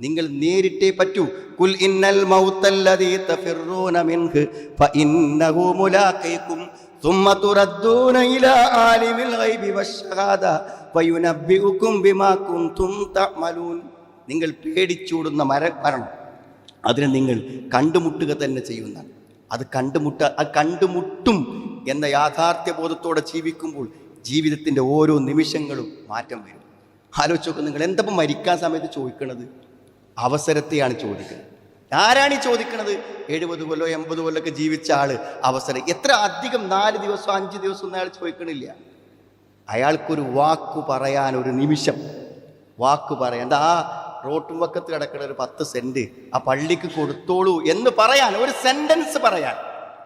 നിങ്ങൾ നേരിട്ടേ പറ്റൂ കുൽ ഇന്നൽ മൗത്തല്ലദീ തഫിറൂന മിൻഹു ഫഇന്നഹു മുലാഖീകും ثم تردون إلى عالم الغيب والشهادة فينبئكم بما كنتم تعملون നിങ്ങൾ പേടിച്ചൂടുന്ന മര മരണം അതിനെ നിങ്ങൾ കണ്ടുമുട്ടുക തന്നെ ചെയ്യുന്നതാണ് അത് കണ്ടുമുട്ട അത് കണ്ടുമുട്ടും എന്ന യാഥാർത്ഥ്യ ബോധത്തോടെ ജീവിക്കുമ്പോൾ ജീവിതത്തിൻ്റെ ഓരോ നിമിഷങ്ങളും മാറ്റം വരും ആലോചിച്ച് നോക്ക് നിങ്ങൾ എന്തപ്പം മരിക്കാൻ സമയത്ത് ചോദിക്കണത് അവസരത്തെയാണ് ചോദിക്കുന്നത്. ആരാണ് ഈ ചോദിക്കുന്നത് എഴുപത് കൊല്ലോ എൺപത് കൊല്ലൊക്കെ ജീവിച്ച ആൾ അവസരം. എത്ര അധികം നാല് ദിവസം അഞ്ച് ദിവസം ഒന്നും അയാൾ ചോദിക്കണില്ല. അയാൾക്കൊരു വാക്ക് പറയാൻ ഒരു നിമിഷം. വാക്ക് പറയാൻ എന്താ ആ റോട്ടും വക്കത്ത് കിടക്കുന്ന ഒരു പത്ത് സെന്റ് ആ പള്ളിക്ക് കൊടുത്തോളൂ എന്ന് പറയാൻ ഒരു സെന്റൻസ് പറയാൻ.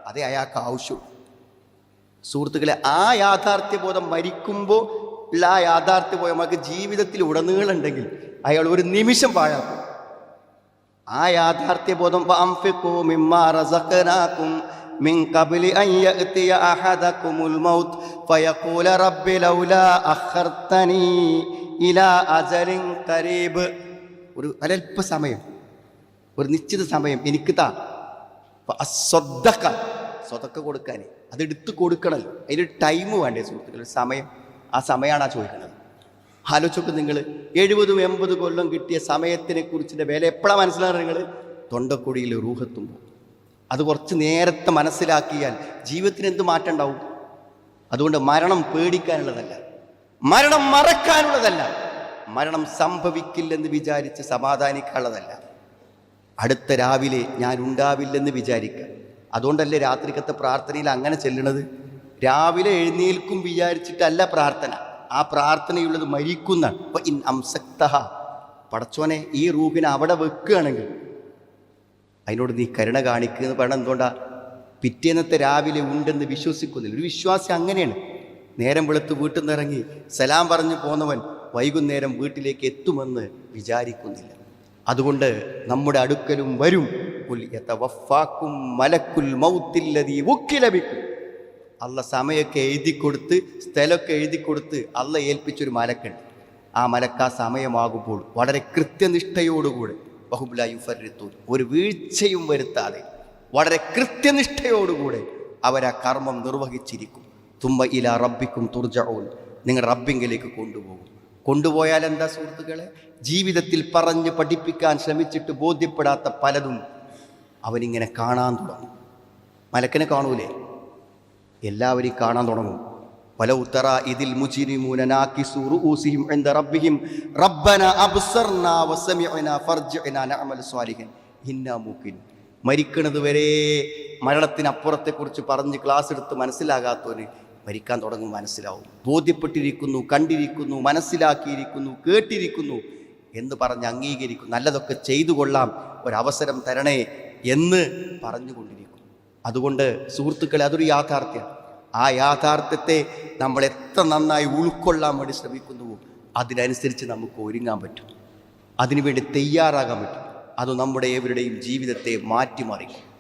അതേ അയാൾക്ക് ആവശ്യം. സുഹൃത്തുക്കളെ ആ യാഥാർത്ഥ്യ യാഥാർത്ഥ്യബോധം മരിക്കുമ്പോൾ ഉള്ള ആ യാഥാർത്ഥ്യബോധം നമുക്ക് ജീവിതത്തിൽ ഉടനീളുണ്ടെങ്കിൽ അയാൾ ഒരു നിമിഷം പാഴാക്കും. ആ യാഥാർത്ഥ്യബോധം അജലിൻ ഖരീബ്. ഒരു അല്പ സമയം ഒരു നിശ്ചിത സമയം എനിക്ക് താ. സ്വതക്ക സ്വതക്ക കൊടുക്കാൻ. അതെടുത്ത് കൊടുക്കണല്ലോ. അതിന് ടൈം വേണ്ടേ സുഹൃത്തുക്കൾ സമയം. ആ സമയമാണ് ആ ചോദിക്കുന്നത്. ആലോചിച്ചൊക്കെ നിങ്ങൾ എഴുപതും എൺപത് കൊല്ലം കിട്ടിയ സമയത്തിനെ കുറിച്ചിന്റെ വില എപ്പോഴാണ് മനസ്സിലാകുന്നത് നിങ്ങൾ തൊണ്ടക്കൊടിയിൽ റൂഹത്തുമ്പോൾ അത് കുറച്ച് നേരത്തെ മനസ്സിലാക്കിയാൽ ജീവിതത്തിന് എന്ത് മാറ്റം ഉണ്ടാവും? അതുകൊണ്ട് മരണം പേടിക്കാനുള്ളതല്ല. മരണം മറക്കാനുള്ളതല്ല. മരണം സംഭവിക്കില്ലെന്ന് വിചാരിച്ച് സമാധാനിക്കാനുള്ളതല്ല. അടുത്ത രാവിലെ ഞാൻ ഉണ്ടാവില്ലെന്ന് വിചാരിക്കുക അതുകൊണ്ടല്ലേ രാത്രിക്കത്തെ പ്രാർത്ഥനയിൽ അങ്ങനെ ചെല്ലണത്? രാവിലെ എഴുന്നേൽക്കും വിചാരിച്ചിട്ടല്ല പ്രാർത്ഥന. ആ പ്രാർത്ഥനയുള്ളത് മരിക്കുന്ന അപ്പൊ ഇൻ അംസക്തഹ പടച്ചോനെ ഈ റൂഹിനെ അവിടെ വെക്കുകയാണെങ്കിൽ അതിനോട് നീ കരുണ കാണിക്കുക എന്ന് പറയണം എന്തുകൊണ്ടാ? പിറ്റേന്നത്തെ രാവിലെ ഉണ്ടെന്ന് വിശ്വസിക്കുന്നില്ല. ഒരു വിശ്വാസി അങ്ങനെയാണ്. നേരം വെളുത്ത് വീട്ടിൽ നിന്ന് ഇറങ്ങി സലാം പറഞ്ഞു പോന്നവൻ വൈകുന്നേരം വീട്ടിലേക്ക് എത്തുമെന്ന് വിചാരിക്കുന്നില്ല. അതുകൊണ്ട് നമ്മുടെ അടുക്കലും വരും. മലക്കുൽ മൗത്തില്ലതി ഉക്കിലബിക്കും അല്ല സമയമൊക്കെ എഴുതി കൊടുത്ത് സ്ഥലമൊക്കെ എഴുതി കൊടുത്ത് അല്ല ഏൽപ്പിച്ചൊരു മലക്കുണ്ട്. ആ മലക്ക് ആ സമയമാകുമ്പോൾ വളരെ കൃത്യനിഷ്ഠയോടുകൂടെ ബഹുബുലായുഫരിത്തൂൻ ഒരു വീഴ്ചയും വരുത്താതെ വളരെ കൃത്യനിഷ്ഠയോടുകൂടെ അവരാ കർമ്മം നിർവഹിച്ചിരിക്കും. തുമ്പ ഇല റബ്ബിക്കും തുർജവും നിങ്ങൾ റബ്ബിങ്കിലേക്ക് കൊണ്ടുപോകും. കൊണ്ടുപോയാൽ എന്താ സുഹൃത്തുക്കളെ? ജീവിതത്തിൽ പറഞ്ഞ് പഠിപ്പിക്കാൻ ശ്രമിച്ചിട്ട് ബോധ്യപ്പെടാത്ത പലതും അവനിങ്ങനെ കാണാൻ തുടങ്ങും. മലക്കിനെ കാണൂലേ? എല്ലാവരും കാണാൻ തുടങ്ങും. വലൗത്തറ ഇതിൽ മുജിരിമൂന നാക്കിസു റൂസിഹിം എന്ത റബ്ബിഹിം. മരിക്കണത് വരെ മരണത്തിനപ്പുറത്തെക്കുറിച്ച് പറഞ്ഞ് ക്ലാസ് എടുത്ത് മനസ്സിലാകാത്തവന് മരിക്കാൻ തുടങ്ങും മനസ്സിലാവും. ബോധ്യപ്പെട്ടിരിക്കുന്നു കണ്ടിരിക്കുന്നു മനസ്സിലാക്കിയിരിക്കുന്നു കേട്ടിരിക്കുന്നു എന്ന് പറഞ്ഞ് അംഗീകരിക്കും. നല്ലതൊക്കെ ചെയ്തു കൊള്ളാം ഒരവസരം തരണേ എന്ന് പറഞ്ഞുകൊണ്ടിരിക്കും. അതുകൊണ്ട് സുഹൃത്തുക്കളെ അതൊരു യാഥാർത്ഥ്യം ആ യാഥാർത്ഥ്യത്തെ നമ്മൾ എത്ര നന്നായി ഉൾക്കൊള്ളാൻ വേണ്ടി ശ്രമിക്കുന്നുവോ അതിനനുസരിച്ച് നമുക്ക് ഒരുങ്ങാൻ പറ്റും. അതിനുവേണ്ടി തയ്യാറാകാൻ പറ്റും. അത് നമ്മുടെ ഏവരുടെയും ജീവിതത്തെ മാറ്റിമറിക്കും.